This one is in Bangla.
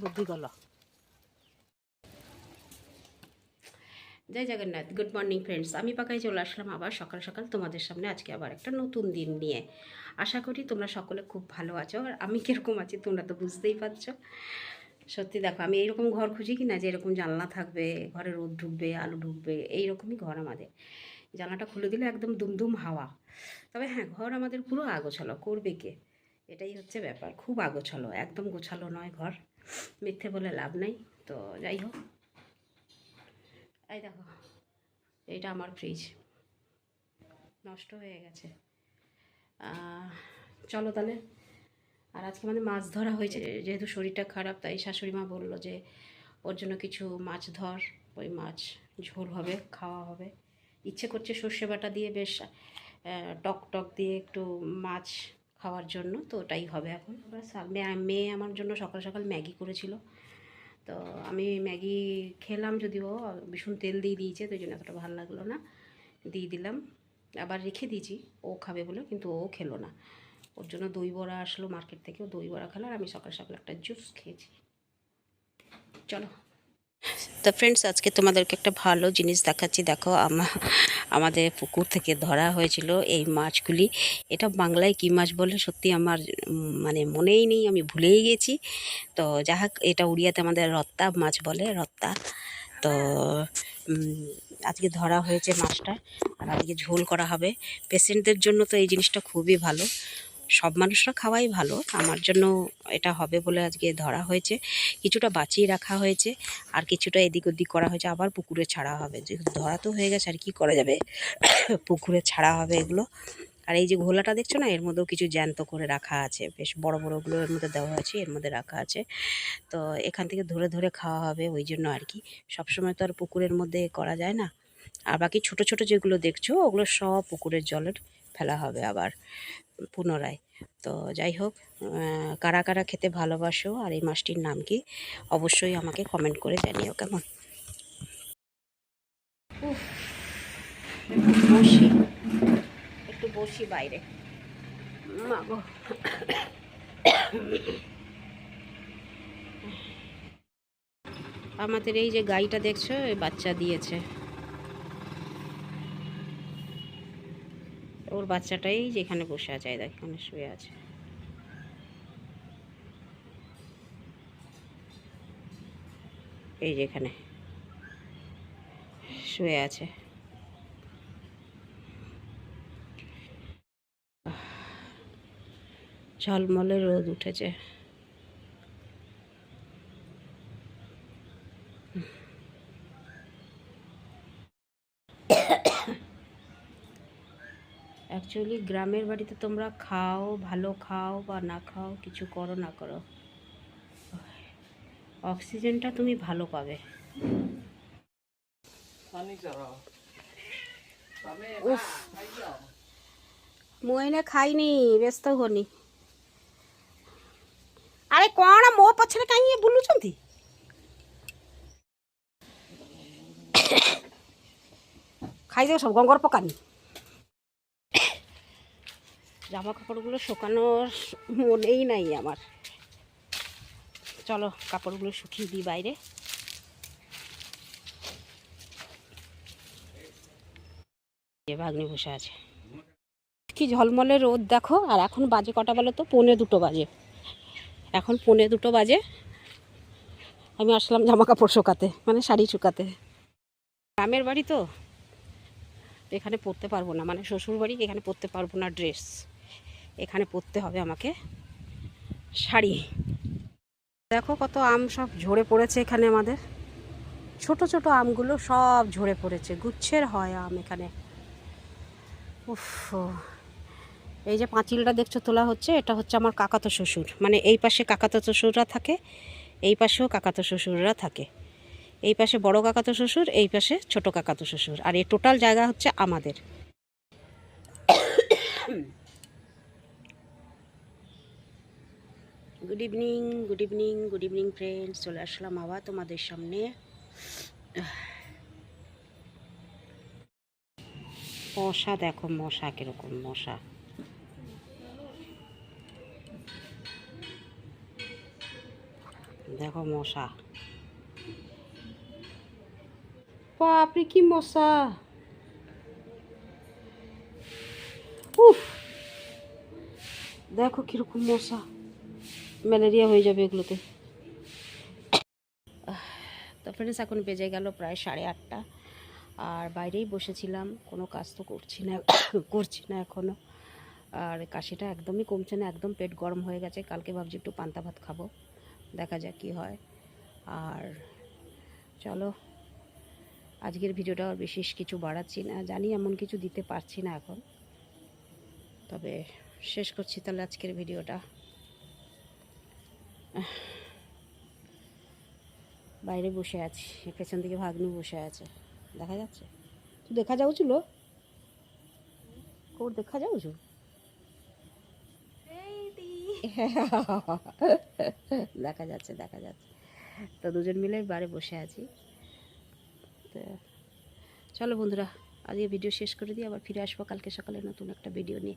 বুদ্ধি গল জয় জগন্নাথ গুড মর্নিং ফ্রেন্ডস আমি পাকাই চলে আসলাম আবার সকাল সকাল তোমাদের সামনে। আজকে আবার একটা নতুন দিন নিয়ে। আশা করি তোমরা সকলে খুব ভালো আছো। আর আমি কীরকম আছি তোমরা তো বুঝতেই পারছ। সত্যি দেখো, আমি এইরকম ঘর খুঁজি কি না যে এরকম জানলা থাকবে, ঘরে রোদ ঢুকবে, আলু ঢুকবে, এইরকমই ঘর আমাদের। জানলাটা খুলে দিলে একদম দুমদুম হাওয়া। তবে হ্যাঁ ঘর আমাদের পুরো আগোছালো, করবে কে? এটাই হচ্ছে ব্যাপার, খুব আগোছালো, একদম গোছালো নয় ঘর। মিথ্যে বলে লাভ নেই, তো যাই হোক। এই দেখো, এইটা আমার ফ্রিজ নষ্ট হয়ে গেছে। চলো তাহলে। আর আজকে মানে মাছ ধরা হয়েছে, যেহেতু শরীরটা খারাপ, তাই শাশুড়ি মা বলল যে ওর জন্য কিছু মাছ ধর, ওই মাছ ঝোল হবে, খাওয়া হবে। ইচ্ছে করছে সর্ষে বাটা দিয়ে বেশ টক টক দিয়ে একটু মাছ খাওয়ার জন্য, তো ওটাই হবে এখন। মেয়ে- আমার জন্য সকাল সকাল ম্যাগি করেছিল। তো আমি ম্যাগি খেলাম যদিও, ভীষণ তেল দিয়ে দিয়েছে, তো জন্য এতটা ভালো লাগল না। দিয়ে দিলাম। আবার রেখে দিয়েছি, ও খাবে বলে, কিন্তু ও খেলো না। ওর জন্য দই বড়া আসলো, মার্কেট থেকে ও দই বড়া খেলো আর আমি সকাল সকাল একটা জুস খেয়েছি। চলো। তো ফ্রেন্ডস আজকে তোমাদেরকে একটা ভালো জিনিস দেখাচ্ছি। দেখো, আমা- আমাদের পুকুর থেকে ধরা হয়েছিল এই মাছগুলি। এটা বাংলায় কী মাছ বলে? সত্যি আমার মানে মনেই নেই, আমি ভুলেই গেছি। তো যা এটা উড়িয়াতে আমাদের রত্তা মাছ বলে, রত্তা। তো আজকে ধরা হয়েছে মাছটা। আর আজকে ঝোল করা হবে। পেশেন্টদের জন্য তো এই জিনিসটা খুবই ভালো। সব মানুষরা খাওয়াই ভালো। আমার জন্য এটা হবে বলে আজকে ধরা হয়েছে। কিছুটা বাঁচিয়ে রাখা হয়েছে। আর কিছুটা এদিক ওদিক করা হয়েছে। আবার পুকুরে ছাড়া হবে। যেহেতু ধরা তো হয়ে গেছে, আর কি করা যাবে? পুকুরে ছাড়া হবে এগুলো। আর এই যে ঘোলাটা দেখছ না, এর মধ্যেও কিছু জ্যান্ত করে রাখা আছে। বেশ বড় বড়গুলো এর মধ্যে দেওয়া আছে, এর মধ্যে রাখা আছে। তো এখান থেকে ধরে ধরে খাওয়া হবে, ওই জন্য আর কি। সবসময় তো আর পুকুরের মধ্যে করা যায় না। আর বাকি ছোট ছোট যেগুলো দেখছ, ওগুলো সব পুকুরের জলের ফেলা হবে আবার পুনরায়। তো যাই হোক কারা কারা খেতে ভালোবাসো আর এই মাছটির নাম কি, অবশ্যই আমাকে কমেন্ট করে জানিও কেমন। বসি, একটু বসি বাইরে। আমাদের এই যে গাইটা দেখছ বাচ্চা দিয়েছে। ওর বাচ্চাটাই যেখানে বসে আছে দেখ এখানে শুয়ে আছে। এই যেখানে শুয়ে আছে। ঝলমলে রোদ উঠেছে। অ্যাকচুয়ালি গ্রামের বাড়িতে তোমরা খাও ভালো খাও বা না খাও কিছু করো না করো অক্সিজেনটা তুমি ভালো পাবে উফ ମୁଁ ଏଇନା ଖାଇନି ବ୍ୟସ୍ତ ହୁଅନି ଆରେ କ'ଣ ମୋ ପଛରେ କାହିଁ ଇଏ ବୁଲୁଛନ୍ତି ଖାଇଦେବ ସବୁ ଗଙ୍ଗର ପକାନି জামা কাপড়গুলো শুকানোর মনেই নাই আমার। চলো, কাপড়গুলো শুকিয়ে দিই বাইরে। ভাগ্নি বসে আছে। কি ঝলমলে রোদ দেখো, আর এখন বাজে কটা বলো তো? পৌনে দুটো বাজে। এখন পৌনে দুটো বাজে। আমি আসলাম জামা কাপড় শুকাতে মানে শাড়ি শুকাতে। গ্রামের বাড়ি তো? এখানে পরতে পারব না মানে শ্বশুর বাড়ি এখানে পরতে পারব না ড্রেস। এখানে পরতে হবে আমাকে শাড়ি। দেখো কত আম সব ঝরে পড়েছে এখানে আমাদের। ছোট ছোট আমগুলো সব ঝরে পড়েছে, গুচ্ছের হয় আম এখানে। উফ এই যে পাঁচিলটা দেখছ তোলা হচ্ছে, এটা হচ্ছে আমার কাকাতো শ্বশুর। মানে এই পাশে কাকাতো শ্বশুররা থাকে, এই পাশেও কাকাতো শ্বশুররা থাকে। এই পাশে বড় কাকাতো শ্বশুর, এই পাশে ছোট কাকাতো শ্বশুর। আর এই টোটাল জায়গা হচ্ছে আমাদের। Good evening good evening good evening friends চলে আসলাম আবার তোমাদের সামনে। মশা, দেখো মশা কীরকম মশা। দেখো মশা। আপনি কি মশা? উফ! দেখো কীরকম মশা। ম্যালেরিয়া হয়ে যাবে এগুলোতে। তো ফ্রেন্ডস এখন বেজে গেল প্রায় সাড়ে আটটা। আর বাইরেই বসেছিলাম, কোনো কাজ তো করছি না করছি না এখনও আর কাশিটা একদমই কমছে না, একদম পেট গরম হয়ে গেছে। কালকে ভাবছি একটু পান্তা ভাত খাব, দেখা যাক কী হয়। আর চলো, আজকের ভিডিওটা আর বিশেষ কিছু বাড়াচ্ছি না, জানি এমন কিছু দিতে পারছি না এখন। তবে শেষ করছি তাহলে আজকের ভিডিওটা। বাইরে বসে আছি পেছন দিকে ভাগ্নু বসে আছে। দেখা যাচ্ছে? তুই দেখা যাও ছিল কোর দেখা যাও ছু দেখা যাচ্ছে দেখা যাচ্ছে। তো দুজন মিলে বারে বসে আছি। তো চলো বন্ধুরা আজকে ভিডিও শেষ করে দিই আবার ফিরে আসব। কালকে সকালে নতুন একটা ভিডিও নিয়ে।